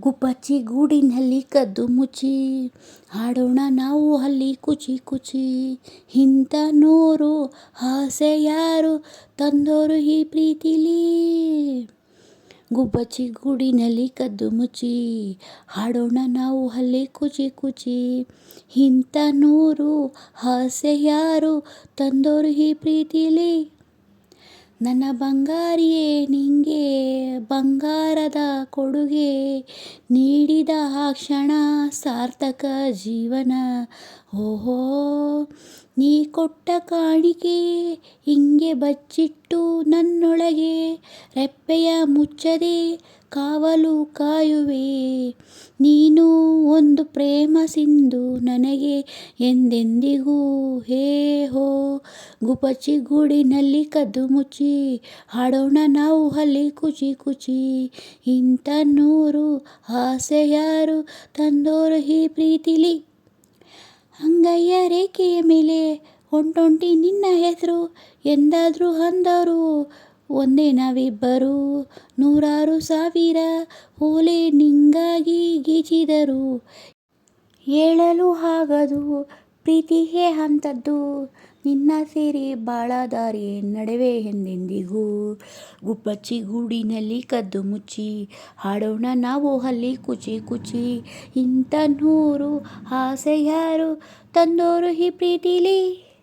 ಗುಬ್ಬಚ್ಚಿ ಗೂಡಿನಲ್ಲಿ ಕದ್ದು ಮುಚ್ಚಿ, ಹಾಡೋಣ ನಾವು ಅಲ್ಲಿ ಕುಚಿ ಕುಚಿ. ಹಿಂತ ನೂರು ಆಸೆ ಯಾರು ತಂದೋರು ಈ ಪ್ರೀತಿಲಿ? ಗುಬ್ಬಚ್ಚಿ ಗೂಡಿನಲ್ಲಿ ಕದ್ದು ಮುಚ್ಚಿ, ಹಾಡೋಣ ನಾವು ಅಲ್ಲಿ ಕುಚಿ ಕುಚಿ. ಹಿಂತ ನೂರು ಆಸೆ ಯಾರು ತಂದೋರು ಈ ಪ್ರೀತಿಲಿ? ನನ್ನ ಬಂಗಾರಿಯೇ ನಿಂಗೆ ಬಂಗಾರದ ಕೊಡುಗೆ ನೀಡಿದ ಆ ಕ್ಷಣ ಸಾರ್ಥಕ ಜೀವನ. ಓಹೋ ನೀ ಕೊಟ್ಟ ಕಾಣಿಕೆ ಹಿಂಗೆ ಬಚ್ಚಿಟ್ಟು ನನ್ನೊಳಗೆ ರೆಪ್ಪೆಯ ಮುಚ್ಚದೆ ಕಾವಲು ಕಾಯುವೆ. ನೀನು ಒಂದು ಪ್ರೇಮ ಸಿಂಧು ನನಗೆ ಎಂದೆಂದಿಗೂ ಹೇ ಹೋ, ಗುಪಚಿ ಗೂಡಿನಲ್ಲಿ ಕದ್ದು ಮುಚ್ಚಿ ಹಾಡೋಣ ನಾವು ಅಲ್ಲಿ ಕುಚಿ ಕುಚಿ. ಇಂಥ ನೂರು ಆಸೆ ಯಾರು ತಂದೋರು ಈ ಪ್ರೀತಿಲಿ? ಅಂಗೈಯ ರೇಖೆಯ ಮೇಲೆ ಹೊಂಟೊಂಟಿ ನಿನ್ನ ಹೆಸರು ಎಂದಾದರೂ ಅಂದರು. ಒಂದೇ ನಾವಿಬ್ಬರು ನೂರಾರು ಸಾವಿರ ಓಲೆ ನಿಂಗಾಗಿ ಗೀಚಿದರು. ಹೇಳಲು ಆಗದು ಪ್ರೀತಿಯೇ ಅಂಥದ್ದು. ನಿನ್ನ ಸೇರಿ ಬಾಳ ದಾರಿ ನಡುವೆ ಎಂದೆಂದಿಗೂ. ಗುಬ್ಬಚ್ಚಿ ಗೂಡಿನಲ್ಲಿ ಕದ್ದು ಮುಚ್ಚಿ, ಹಾಡೋಣ ನಾವು ಅಲ್ಲಿ ಕುಚಿ ಕುಚಿ. ಇಂಥ ನೂರು ಆಸೆ ಯಾರು ತಂದೋರು ಈ ಪ್ರೀತಿಲಿ.